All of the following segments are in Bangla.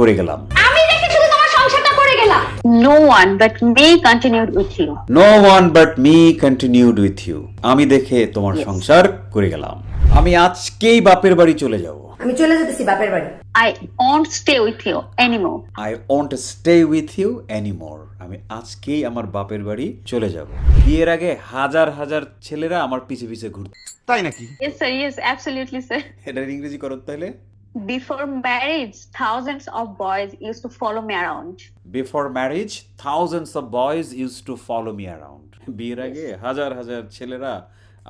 করে গেলাম। আমি দেখে শুধু তোমার সংসারটা করে গেলাম। No one but me continued with you. No one but me continued with you আমি দেখে তোমার সংসার করে গেলাম। আমি আজকেই বাপের বাড়ি চলে যাব। আমি চলে যেতেছি বাপের বাড়ি। I won't stay with you anymore. I won't stay with you anymore আমি আজকেই আমার বাপের বাড়ি চলে যাব। বিয়ের আগে হাজার হাজার ছেলেরা আমার পিছে পিছে ঘুরত তাই নাকি? Yes, sir. Yes, absolutely, sir. এটার ইংরেজি করো তাহলে। Before marriage, thousands of boys used to follow me around. Before marriage thousands of boys use to follow me around বিয়ের আগে হাজার হাজার ছেলেরা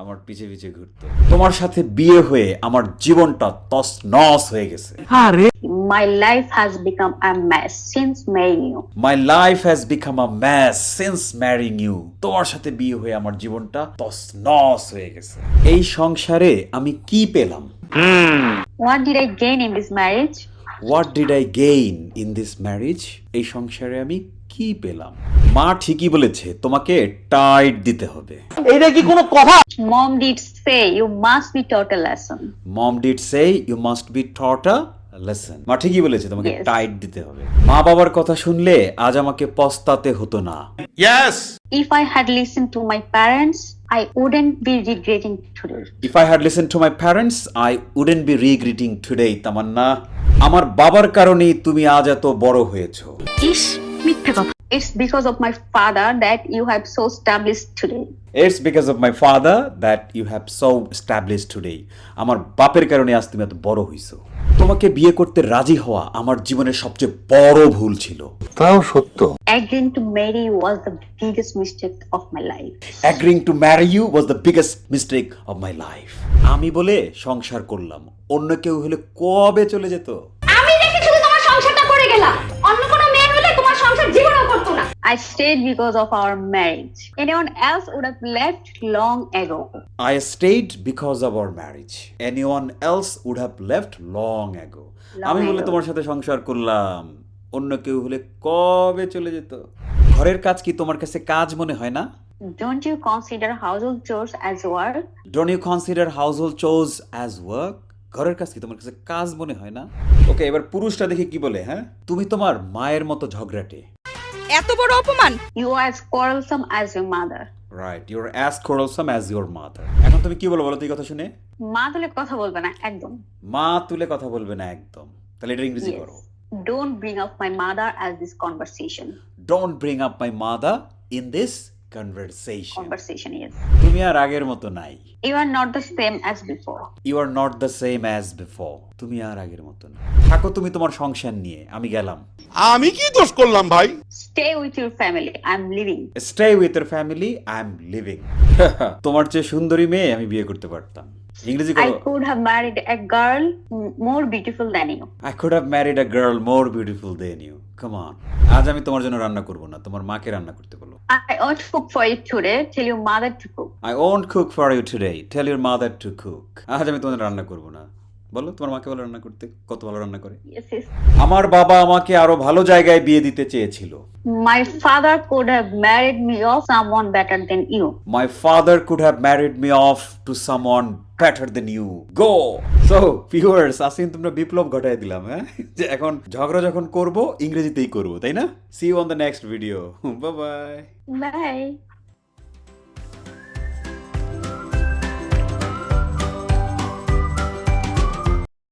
আমার পিছে পিছে ঘুরতো। তোমার সাথে বিয়ে হয়ে আমার জীবনটা তস নস হয়ে গেছে। My life has become a mess since marrying you. My life has become a mess since marrying you তোমার সাথে বিয়ে হয়ে আমার জীবনটা তস নস হয়ে গেছে। এই সংসারে আমি কি পেলাম? What did I gain in this marriage? What did I gain in this marriage এই সংসারে আমি কি পেলাম? মা ঠিকই বলেছে তোমাকে টাইট দিতে হবে। এটা কি কোনো কথা? Mom did say you must be taught a lesson. Mom did say you must be taught a lesson মা ঠিকই বলেছে তোমাকে টাইট দিতে হবে। মা বাবার কথা শুনলে আজ আমাকে পস্তাতে হতো না। Yes If I had listened to my parents, I wouldn't be regretting today. If I had listen to my parents I wouldn't be regretting today Tamanna. আমার বাবার কারণেই তুমি আজ এত বড় হয়েছো। It's because of my father that you have so established today. It's because of my father that you have so establish today আমার বাপের কারণে আজ তুমি এত বড় হইছো। তোমাকে বিয়ে করতে রাজি হওয়া আমার জীবনের সবচেয়ে বড় ভুল ছিল। তাও সত্য। Agreeing to marry you was the biggest mistake of my life. Agreeing to marry you was the biggest mistake of my life আমি বলে সংসার করলাম অন্য কেউ হলে কবে চলে যেত? আমি দেখে শুধু তোমার সংসারটা করে গেলাম। অন্য কোনো মেয়ে হলে তোমার সংসার জীবনও করতো না I stayed because of our marriage. Anyone else would have left long ago. I stayed because of our marriage. Anyone else would have left long ago. আমি বলে. তোমার সাথে সংসার করলাম অন্য কেউ হলে কবে চলে যেত ঘরের কাজ কি তোমার কাছে কাজ মনে হয় না Don't you consider household chores as work? You consider household choose as work ঘরের কাজ কি তোমার কাছে কাজ মনে হয় না ওকে এবার পুরুষটা দেখি কি বলে হ্যাঁ তুমি তোমার মায়ের মতো ঝগড়াটে এত বড় অপমান? You are as quarrelsome as your mother right your as quarrelsome as your mother এখন তুমি কি বলো বলো তুই এই কথা শুনে? মা তুলে কথা বলবে না একদম। মা তুলে কথা বলবে না একদম। তাহলে এটা ইংরেজি করো। Don't bring up my mother as this conversation conversation. Don't bring up my mother in this conversation Conversation, yes. তুমি আর আগের মতো নাই। You are not the same as before. You are not the same as before তুমি আর আগের মতো না থাকো তুমি তোমার সংসার নিয়ে আমি গেলাম। আমি কি দোষ করলাম ভাই? Stay with your family. I'm leaving. Stay with your family I am leaving তোমার চেয়ে সুন্দরী মেয়ে আমি বিয়ে করতে পারতাম। ইংরেজি I করো could have married a girl m- more beautiful than you. I could have married a girl more beautiful than you come on আজ আমি তোমার জন্য রান্না করব না তোমার মাকে রান্না করতে বলো I won't cook for you today. Tell your mother to cook. I won't cook for you today tell your mother to cook আজ আমি তোমাদের রান্না করব না বলো তোমার মাকে বলো রান্না করতে কত ভালো রান্না করে. আমার বাবা আমাকে আরও ভালো জায়গায় বিয়ে দিতে চেয়েছিল My father could have married me off someone better than you. My father could have married me off to someone better than you go so viewers আসিন তোমরা বিপ্লব ঘটাই দিলাম হ্যাঁ? যে এখন ঝগড়া যখন করব ইংরেজিতেই করব তাই না? See you on the next video bye bye Bye.